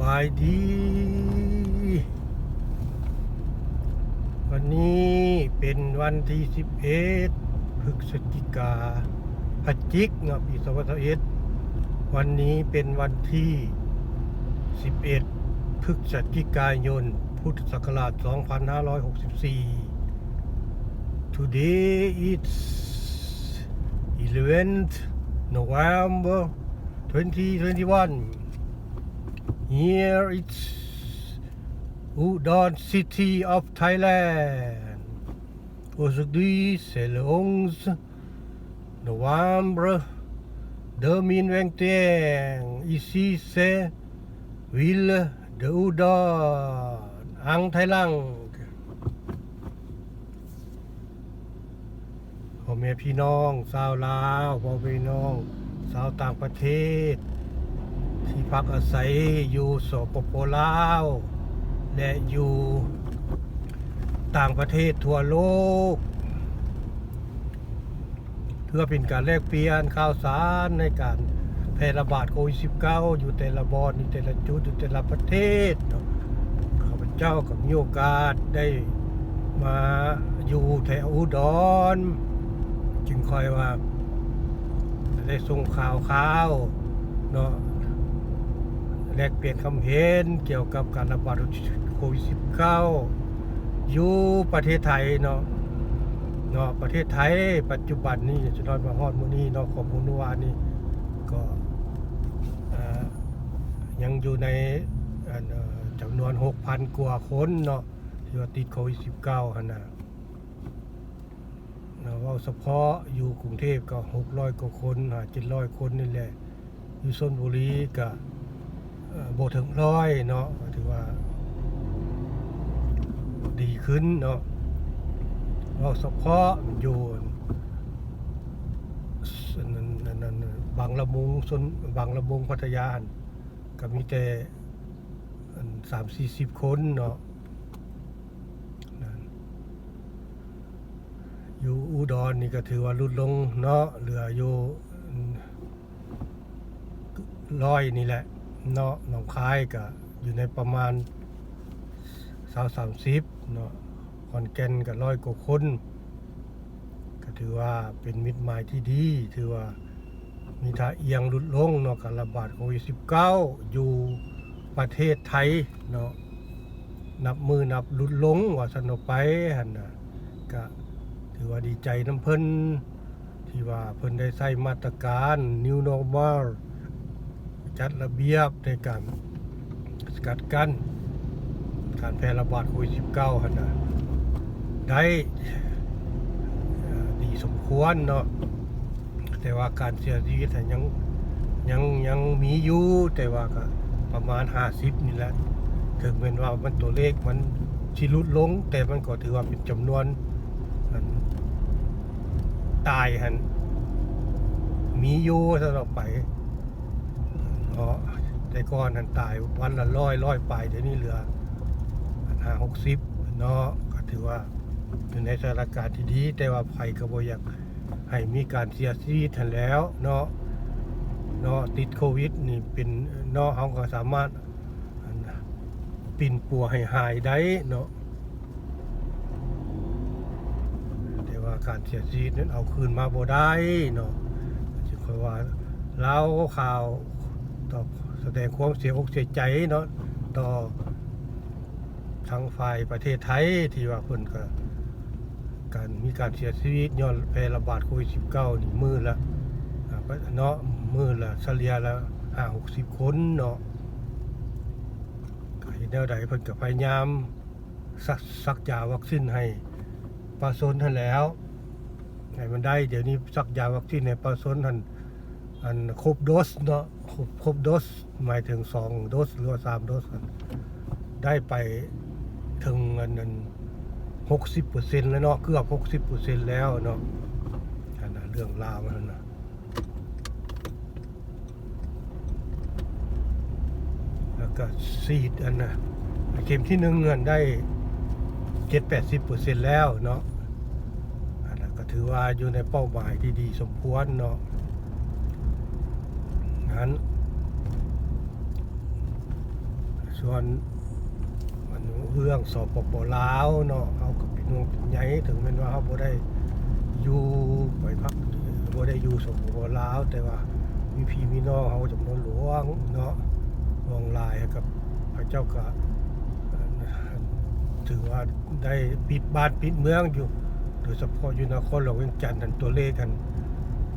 บายดี วันนี้เป็นวันที่ 11พฤศจิกาพจิกเนาะปี2021วันนี้เป็นวันที่ 11พฤศจิกายน พุทธศักราช 2564 Today it's 11th November 2021 Here it's Udon City of Thailand. Aujourd'hui, c'est le 11 novembre 2021. Ici, c'est ville de Udon, en Thaïlande. พ่อแม่พี่น้องชาวลาวพ่อแม่พี่น้องชาวต่างประเทศ ที่พักอาศัยอยู่สปปลาว และอยู่ต่างประเทศทั่วโลก เพื่อเป็นการแลกเปลี่ยนข่าวสารในการแพร่ระบาดโควิด -19 อยู่แต่ละบอนอยู่แต่ละจุดอยู่แต่ละประเทศข้าพเจ้ากับมีโอกาสได้มาอยู่แถวอุดร จึงคอยว่าได้ส่งข่าวข่าวเนาะ แลกเปลี่ยนคำเห็นเกี่ยวกับการระบาดโควิด -19 อยู่ประเทศไทยเนาะเนาะประเทศไทย ปัจจุบันนี้จะนอนมาฮอดมื้อนี้เนาะของมื้อวานนี้ก็ยังอยู่ในจำนวน 6,000 กว่าคนเนาะที่ว่าติดโควิด19หั่นน่ะเนาะว่าเฉพาะอยู่กรุงเทพก็600กว่าคนหา700 คนนี่แหละ อยู่ชนบุรีก็ โบถึงร้อยเนาะถือว่า ดีขึ้นเนาะเราเพาะมันอยู่สนั่นนั่นนั่นบางละมุงส่วนบางละมุงพัทยานก็มีแต่สามสี่สิบคนเนาะอยู่อุดรนี่ก็ถือว่าลดลงเนาะเหลืออยู่ร้อยนี่แหละ เนาะหนองคายก็อยู่ในประมาณสาวสามสิบเนาะขอนแก่นก็ร้อยกว่าคนก็ถือว่าเป็นมิตรหมายที่ดี ถือว่ามีท่าเอียงลดลงเนาะการระบาดโควิด19อยู่ประเทศไทยเนาะนับมือนับลดลงว่าสนอไปหันน่ะก็ถือว่าดีใจน้ำเพิ่นที่ว่าเพิ่นได้ใช้มาตรการ New Normal จัดระเบียบในการสกัดกั้นการแพร่ระบาดโควิด -19 หั่นน่ะได้ดีสมควรเนาะแต่ว่าการเสียชีวิตยังยังยังมีอยู่แต่ว่าก็ประมาณ 50 นี่แหละถึงเป็นว่ามันตัวเลขมันชิลดลง แต่มันก็ถือว่าเป็นจำนวนอันตายหันมีอยู่สำหรับไป เพราะแต่ก่อนนั้นตายวันละร้อยร้อยไปเดี๋ยวนี้เหลือห้าหกสิบเนาะก็ถือว่าอยู่ในสถานการณ์ที่ดีแต่ว่าภัยก็บ่อยากให้มีการเสียชีวิตทันแล้วเนาะเนาะติดโควิดนี่เป็นเนาะเขาก็สามารถปิ่นปัวให้หายได้เนาะแต่ว่าการเสียชีวิตนั้นเอาคืนมาบ่ได้เนาะจึงค่อยว่าเล่าข่าว ต่อแสดงความเสียอกเสียใจเนาะต่อทางฝ่ายประเทศไทยที่ว่าเพิ่นก็การมีการเสียชีวิตย้อนแพร่ระบาดโควิด19นี่มือละเนาะมือละเฉลี่ยละ5 60 คนเนาะก็เห็นแนวใดเพิ่นก็พยายามสักสักยาวัคซีนให้ประชาชนท่านแล้วให้มันได้ เดี๋ยวนี้สักยาวัคซีนให้ประชาชนท่าน อันครบโดสเนาะครบครบโดสหมายถึงสองโดสหรือว่าสามโดสได้ไปถึงอันนั้นหกสิบเปอร์เซ็นต์แล้วเนาะเกือบหกสิบเปอร์เซ็นต์แล้วเนาะอันนั้นเรื่องราวมันนะแล้วก็ซีดอันนะเข็มที่หนึ่งเงินได้เจ็ดแปดสิบเปอร์เซ็นต์แล้วเนาะอันนั้นก็ถือว่าอยู่ในเป้าหมายที่ดีสมควรเนาะ นั้นส่วนมันเรื่องสอบปปลาวเนาะเฮาก็เป็นห่วงเป็นใยถึงแม้นว่าเฮาบ่ได้อยู่ไปพักบ่ได้อยู่สอบปปลาว แต่ว่ามีพี่มีน้องเฮาจำนวนหลวงเนาะหลวงลายกับพระเจ้าก็ถือว่าได้ปิดบ้านปิดเมืองอยู่ โดยเฉพาะอยู่นครหลวงเวียงจันทน์นั่นตัวเลขกัน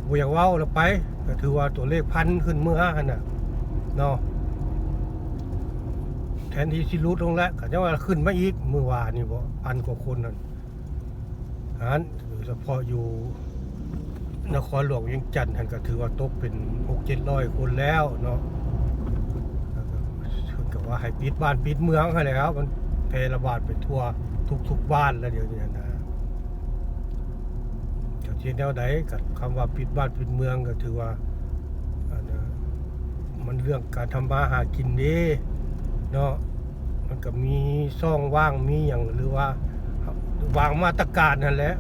บ่อยากเว้าแล้วไปก็ถือว่าตัวเลขพันขึ้นเมื่อหันน่ะเนาะแทนที่สิลดลงแล้วก็จะว่าขึ้นมาอีกเมื่อวานนี่บ่พันกว่าคนนั่นอันนั้นโดยเฉพาะอยู่นครหลวงเวียงจันทน์ท่านก็ถือว่าตกเป็น6 700คนแล้วเนาะแล้วก็เพิ่นก็ว่าให้ปิดบ้านปิดเมืองให้แล้ว มันแพร่ระบาดไปทั่วทุกๆบ้านแล้วเดี๋ยวนี้นะ เช่นแนวใดกับคำว่าปิดบ้านปิดเมืองก็ถือว่าอันนมันเรื่องการทำมาหากินเด้เนาะมันก็มีซ่องว่างมีอย่างหรือว่าวางมาตรการนั่นแหละ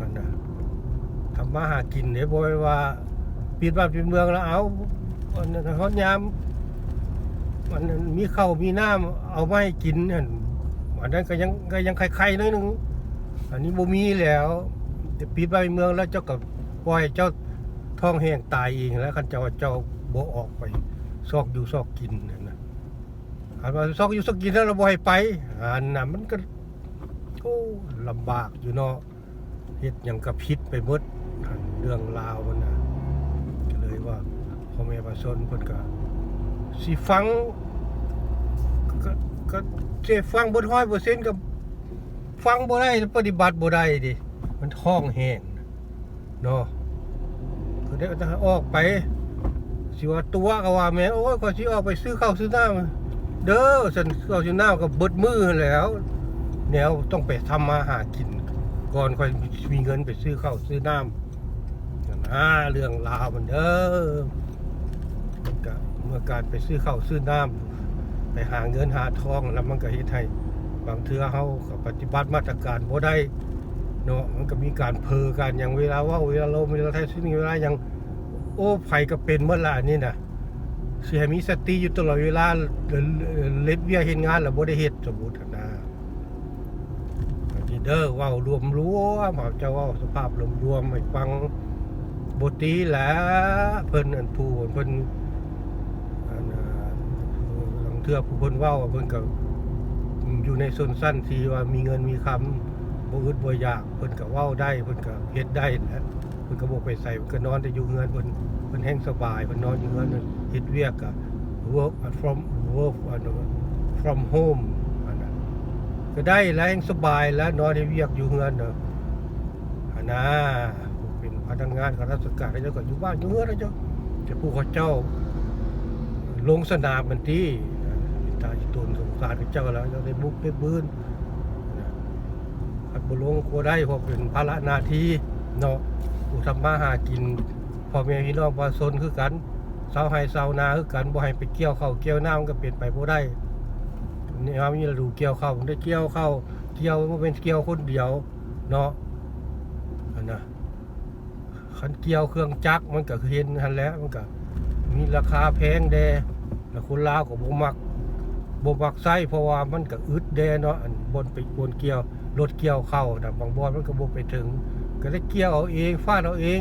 นั่นนะทำมาหากินเนี่ยบ่แม่นว่าปิดบ้านปิดเมืองแล้วเอาอันนั้นฮอดยามมันมีข้าวมีน้ำเอามาให้กินนั่นอันนั้นก็ยังก็ยังไข่ๆน้อยนึงอันนี้บ่มีแล้ว แต่ปิดบ้านปิดเมืองแล้วเจ้าก็ปล่อยเจ้าท้องแห้งตายเองแล้วคันเจ้าเจ้าบ่ออกไป ซอกอยู่ซอกกินนั่นนะอันว่าซอกอยู่ซอกกินแล้วเราบ่ให้ไปอันน่ะมันก็โอ้ลำบากอยู่เนาะเฮ็ดหยังก็ผิดไปหมดเรื่องราวมันน่ะก็เลยว่าพ่อแม่ประชาชนเพิ่นก็สิฟังก็ก็สิฟังบ่ร้อยเปอร์เซ็นต์ก็ฟังบ่ได้ปฏิบัติบ่ได้ดิ มันท้องแห้งเนาะก็ได้ออกไปสิว่าตัวก็ว่าแม่โอ้ยก็สิออกไปซื้อข้าวซื้อน้ำเด้อฉันข้าวซื้อน้ำก็เบิดมือแล้ว แนวต้องไปทำมาหากิน ก่อนค่อยมีเงินไปซื้อข้าวซื้อน้ำนั่นนะเรื่องราวมันเด้อเมื่อการไปซื้อข้าวซื้อน้ำไปหาเงินหาทองแล้วมันก็เฮ็ดให้บางเทื่อเฮาก็ปฏิบัติมาตรการบ่ได้ เนาะมันก็มีการเพอกันอย่างเวลาว่าเวลาลมเวลาไทยซึ่งเวลาอย่างโอ้ไผก็เป็นเมื่อละนี่นะสิให้มีสติอยู่ตลอดเวลาเอ่อเล็ดเวียเฮ็ดงานแล้วบ่ได้เฮ็ดสมมุติหั้นะอันนี้เด้อเว้ารวมรวมเขาเจ้าว้าสภาพรวมรวมให้ฟังบ่ตีแหละเพิ่นอันผู้เพิ่นอันน่ะลางเทือผู้เพิ่นว้าเพิ่นก็อยู่ในชนสั้นที่ว่ามีเงินมีคำ บ่อึดบ่อยากเพิ่นก็เว้าได้เพิ่นก็เฮ็ดได้และเพิ่นก็บ่ไปใส่เพิ่นก็นอนแต่อยู่เฮือนเพิ่นเพิ่นแห้งสบายเพิ่นนอนอยู่เฮือนนั่นเฮ็ดเวียกก็ work from work อัน from home อันนั้นก็ได้แล้วแห้งสบายแล้วนอนเฮ็ดเวียกอยู่เฮือนเนาะอันน่ะผู้เป็นพนักงานข้าราชการเขาเจ้าก็อยู่บ้านอยู่เฮือนเขาเจ้าแต่ผู้เขาเจ้า ลงสนามมันที่ตาจิตนสงสารเขาเจ้าแล้วเจ้าได้บุกได้บืนน ขัดบ่ลงก็ได้พราะเป็นภาระหน้าที่เนาะผู้ทำมาหากินพ่อแม่พี่น้องประชาชนคือกันชาไร่ชานาคือกันบ่ให้ไปเกี่ยวข้าวเกี่ยวน้ำมันก็เป็นไปบ่ได้นี่ว่ามีฤดูเกี่ยวข้าวผมได้เกี่ยวข้าวเกี่ยวบ่เป็นเกี่ยวคนเดียวเนาะอันน่ะคันเกี่ยวเครื่องจักรมันก็คือเห็นหั่นแล้วมันก็มีราคาแพงแดแล้วคนลาวก็บ่มักบ่มักใช้เพราะว่ามันก็อึดแดเนาะอัน บนไปบนเกี่ยวรถเกี่ยวเข้าแต่บางบอนมันก็บ่ไปถึง ก็ได้เกี่ยวเอาเองฟาดเอาเอง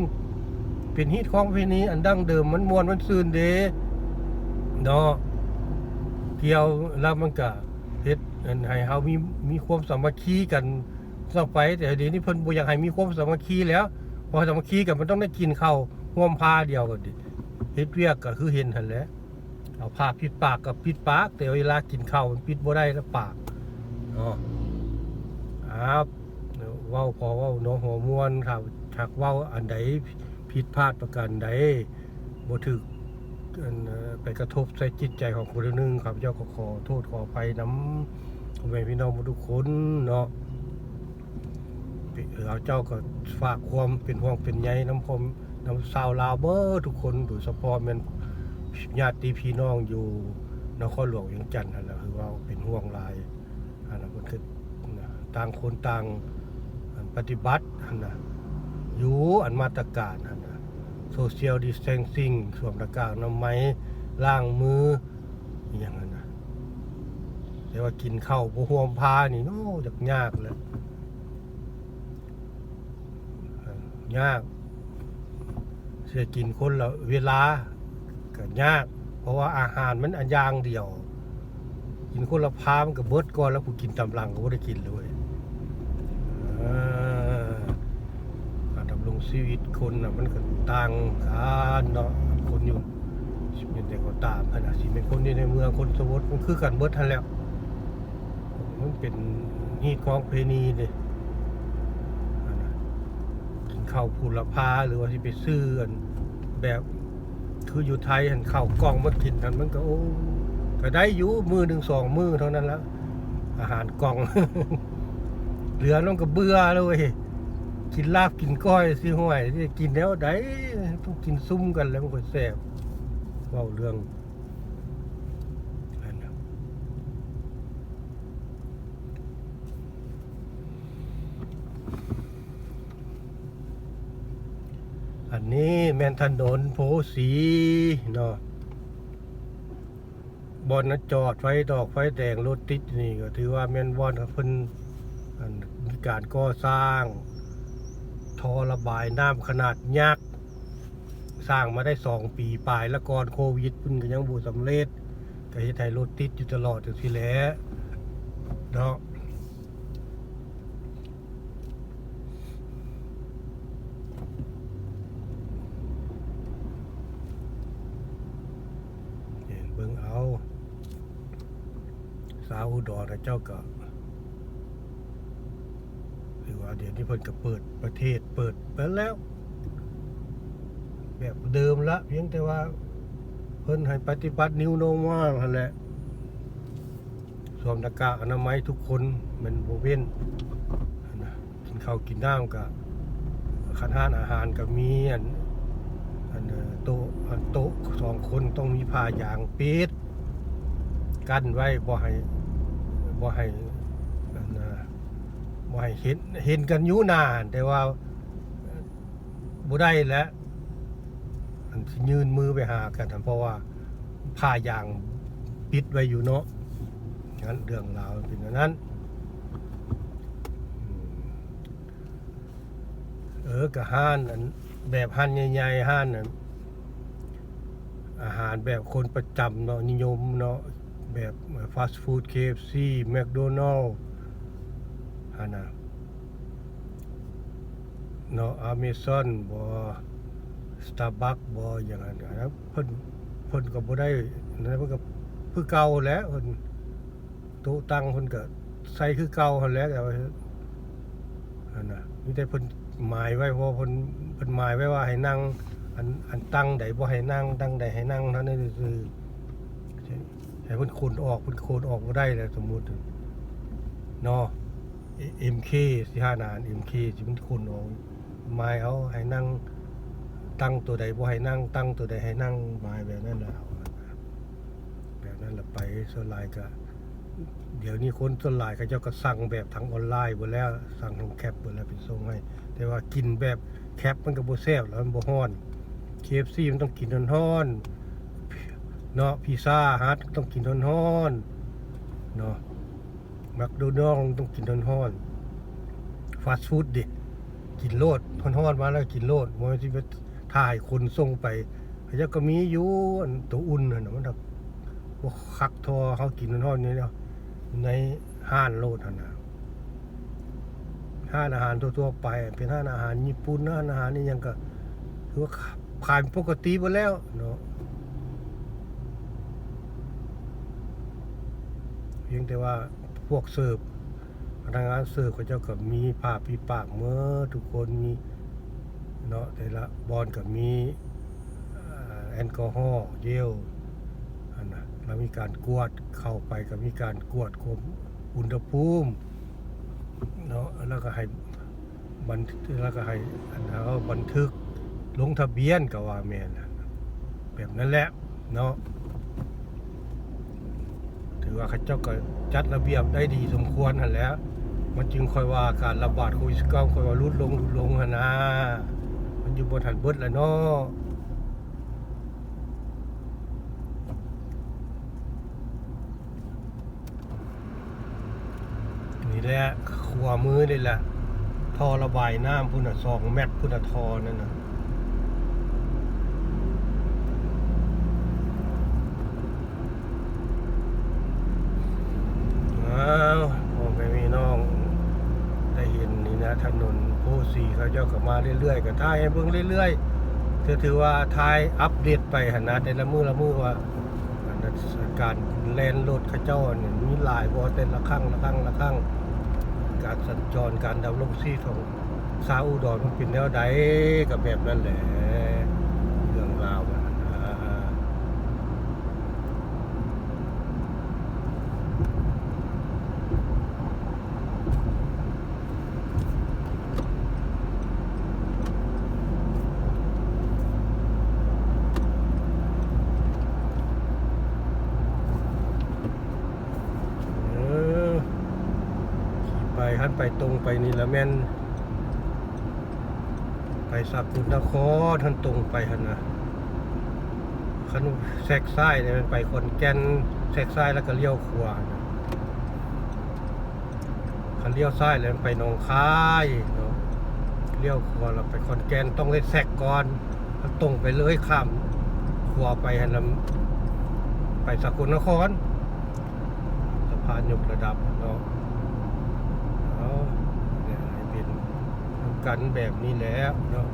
เป็นฮิตของเพนี้อันดั้งเดิมมันมวนมันซื่นเด้เนาะเกี่ยวแล้วมันก็เฮ็ดอันให้เฮามีมีความสามัคคีกันต่อไปแต่เดี๋ยวนี้เพิ่นบ่อยากให้มีความสามัคคีแล้วพอสามัคคีกันมันต้องได้กินข้าวร่วมพาเดียวกันดิเฮ็ดเวียกก็คือเห็นหั่นแหละเอาผ้าปิดปากกับปิดปาก แต่เวลากินข้าวมันปิดบ่ได้แล้วปาก เนาะครับเว้าพอเว้าเน้องหัวมวนครับถักเว้าอันใดผิดพลาดประการใดบ่ถึกไปกระทบใส่จิตใจของคนนึงครับเจ้าก็ขอโทษขออภัยน้ำพ่อแม่พี่น้องทุกคนเนาะเอาเจ้าก็ฝากความเป็นห่วงเป็นใยน้ำผมน้ำชาวลาวเบอร์ทุกคนโดยเฉพาะแม่นญาติพี่น้องอยู่นครหลวงเวียงจันทน์นั่นแหละคือว่าเป็นห่วงลาย อันนั้นก็คือต่างคนต่างอันปฏิบัติอันนะอยู่อันมาตรการอันนะโซเชียลดิส a ทนซิ่งสวมหน้ากากอนามัยล้างมืออย่างนั้นนะแต่ว่ากินข้าวบ่ห่วมพานี่โน้จักยากแหล้วยากเสียกินคนละเวลาก็ยาก เพราะว่าอาหารมันอันอย่างเดียว กินคนละพามันก็เบิดก่อนแล้วกูกินตำลังก็บ่ได้กินเลยการดำรงชีวิตคนนะมันก็ต่างกันเนาะคนอยู่สิเป็นแต่ก็ตามขนาดสิเป็นคนอยู่ในเมืองคนสมมติมันคือกันเบิดทันแล้วมันเป็นฮีตของเพณีเด้อันน่ะกินข้าวผูละพาหรือว่าที่ไปซื้อแบบคืออยู่ไทยหันข้าวกล่องมากินกันมันก็โอ้ ก็ได้อยู่มือหนึ่งสองมือเท่านั้นและอาหารกล่อง เหลือน้องก็เบื่อเลยกินลาบกินก้อยสิห้วยที่กินแล้วได้ต้องกินซุ้มกันแล้วมันก็แซ่บเว้าเรื่องอันนี้แมนถนนโพสีเนาะ บอนนะจอดไฟดอกไฟแดงรถติดนี่ก็ถือว่าแม่นบอนกับเพิ่นอันมีการก่อสร้างทอระบายน้ำขนาดยักษ์สร้างมาได้สองปีปลายแล้วก่อนโควิดเพิ่นก็ยังบ่สำเร็จก็เฮ็ดให้รถติดอยู่ตลอดจังซี่แหละเนาะ เห็นเบิ่งเอา สาว อุดรนะเจ้าก็หรือว่าเดี๋ยวนี้เพิ่นก็เปิดประเทศเปิดไปแล้ว แบบเดิมละ เพียงแต่ว่า เพิ่นให้ปฏิบัตินิวโนมาหั่นแหละสวมหน้ากากอนามัยทุกคนมันบ่เว้นนะกินข้าวกินน้ำก็คันหานอาหารก็มีอันอันโต๊ะอันโต๊ะสองคนต้องมีผ้ายางปิดกั้นไว้บ่ให้ บ่ให้นะบ่ให้เห็นเห็นกันอยู่นาน แต่ว่าเอ่อบ่ได้แล้วอันยืนมือไปหากันเพราะว่าผ้ายางปิดไว้อยู่เนาะงั้นเรื่องราวเป็นอย่างนั้นเออกะห้านอันแบบห้านใหญ่ๆห้านอาหารแบบคนประจำเนาะนิยมเนาะ แบบฟาสต์ฟู้ด KFC แมคโดนัลฮานะเนาะอเมซอนบ่สตาร์บัคบ่อย่างนั้นนะเพิ่นเพิ่นก็บ่ได้นั่นเพิ่นก็คือเก่าแหล้วเพิ่นโต๊ะตั้งเพิ่นก็ใส่คือเก่าหั่นแหล้วแต่ว่าอันน่ะมีแต่เพิ่นหมายไว้เพราะเพิ่นเพิ่นหมายไว้ว่าให้นั่งอันอันตั้งใดบ่ให้นั่งตั้งใดให้นั่งเท่านั้นคือ ห้เพิ่นขนออกเพิ่นขนออกบ่ได้แล้วสมมุติเนาะ MK สิห้านาน MK สิมันขนออกหมายเอาให้นั่งตั้งตัวใดบ่ให้นั่งตั้งตัวใดให้นั่งหมายแบบนั้นแหละแบบนั้นละไปส่วนลายก็เดี๋ยวนี้คนส่วนหลายเขาเจ้าก็สั่งแบบทางออนไลน์หมดแล้วสั่งทางแคปหมดแล้วเป็นส่งให้ แต่ว่ากินแบบแคปมันก็บ่แซ่บแล้วมันบ่ฮ้อน KFC มันต้องกินร้อนๆ เนาะพิซซ่าฮัทต้องกินร้อนๆเนาะแมคโดนัลต้องกินร้อนๆฟาสต์ฟู้ดดิกินโลดร้อนๆมาแล้วกินโลดบ่สิไปถ่ายคนส่งไปเขาก็มีอยู่ตัวอุ่นน่ะมันแบบบ่คักทอเขากินร้อนๆนี่เนาะในห้านโลดนะห้านอาหารทั่วๆไป เป็นห้านอาหารญี่ปุ่นห้านอาหารนี่ยังก็ถือว่าขายปกติไปแล้วเนาะ เพียงแต่ว่าพวกเสิร์ฟพนักงานเสิร์ฟเขาเจ้าก็มีผ้าปีปากเมื่อทุกคนมีเนาะแต่ละบอลก็มีแอลกอฮอล์เจลอันนะแล้วมีการกวดเข้าไปก็มีการกวดควบอุณหภูมิเนาะแล้วก็ให้บันแล้วก็ให้อันนะเขาบันทึกลงทะเบียนก็ว่าแม่นแบบนั้นแหละเนาะ ว่าเขาเจ้าก็จัดระเบียบได้ดีสมควรหันแหล้ว มันจึงค่อยว่าการระบาดโควิด19ค่อยว่าลดลงลดลงหันนะมันอยู่บนหันเบิดแล้วเนาะนี่แหละขวามือนี่แหละท่อระบายน้ำพุ่นน่ะสองเมตรพุ่นน่ะทอนั่นน่ะอ้าวพ่อแม่พี่น้อง ได้เห็นนี่นะถนนโพสีเขาเจ้าก็มาเรื่อยๆก็ ถ่ายให้เบิ่งเรื่อยๆถือถือว่าถ่ายอัปเดตไปหันนะแต่ละมือละมือว่าอันนั้นการแลนรถเขาเจ้าเนี่ยมีหลายบ่แต่ละขั้งละขั้งละขั้งการสัญจรการดำรงชีพของซาอุดรมันเป็นแนวใดก็แบบนั้นแหละเรื่องราวมันนะ เออขี่ไปหัน ไปนี่ละแม่น ไปสักกุนครท่านตรงไปหันนะขันแซกซ้ายเนี่ยมันไปคนแก่นแซกซ้ายแล้วก็เลี้ยวขวานะขันเลี้ยวซ้ายแล้วมันไปหนองคายเนาะเลี้ยวขวาแล้วไปคนแก่นต้องได้แซกก่อนแล้วตรงไปเลยข้ามขวาไปหันแล้วไปสกลนครสะพานยกระดับเนาะเอาเนี่ยให้เป็น กันแบบนี้แล้วเนาะ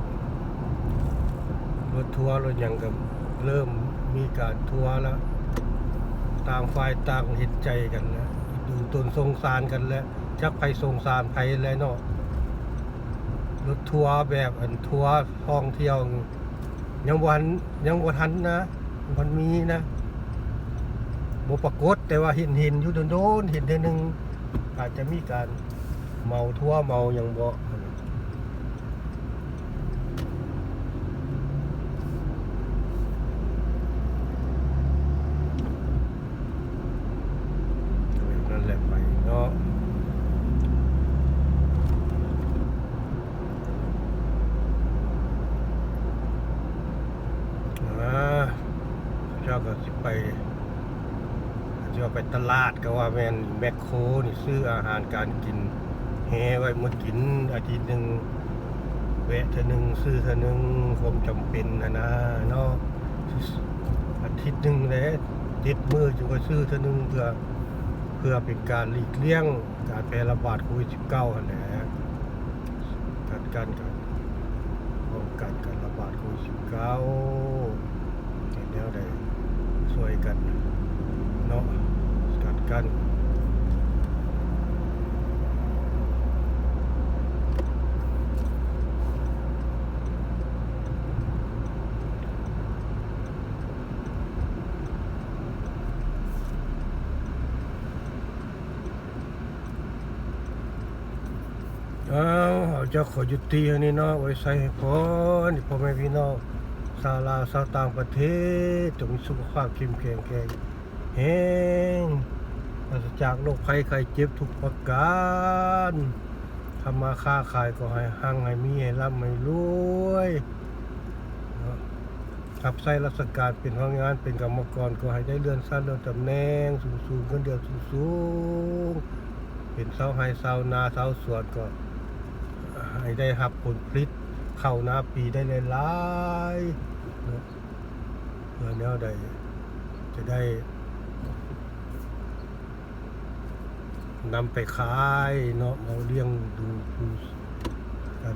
รถทัวร์รถยังกับเริ่มมีการทัวร์แล้วต่างฝ่ายต่างเห็นใจกันแล้วดูตนสงสารกันแล้วจักไปสงสารไปแล้วเนาะรถทัวร์แบบอันทัวร์ท่องเที่ยวยังวันยังวันทันนะมันมีนะบ่ปรากฏแต่ว่าเห็นเห็นอยู่โดนๆเห็นเทื่อหนึ่งอาจจะมีการเมาทั่วเมาอย่างบ่นั่นแหละไปเนาะอ่าเจ้าก็สิไป จะไปตลาด ก็ว่าแมนแมคโครนี่ซื้ออาหารการกินแฮไว้เมื่อกินอาทิตย์หนึ่งแวะเธอหนึ่งซื้อเธอหนึ่งความจำเป็นนะนะเนาะอาทิตย์หนึ่งเลยเจ็ดมือจึงก็ซื้อเธอหนึ่งเพื่อเพื่อเป็นการหลีกเลี่ยงการแพร่ระบาดโควิดสิบเก้าอันแหละการกันกันป้องกันการระบาดโควิดสิบเก้าเห็นแล้วได้ช่วยกันเนาะ กันเอาจ้าขอยุติอันนี้เนาะไว้ใส่ให้พรพ่อแม่พี่น้องชาวลาวชาวต่างประเทศจงมีสุขภาพเข้มแข็งแข็งแห้ง ปราศจากโรคภัยไข้เจ็บทุกประการทำมาค้าขายก็ให้หั่งให้มีให้ร่ำให้รวยขับใส่ราชการเป็นพนักงานเป็นกรรมกรก็ให้ได้เลื่อนสั้นเลื่อนตำแหน่งสูงสูงเงินเดือนสูงสูงเป็นเสาไห้เสานาเสาสวนก็ให้ได้รับผลผลิตเข้านาปีได้หลายๆเนาะเพื่อแนวใดจะได้ นำไปขายเนาะเราเลี้ยงดูดูกัน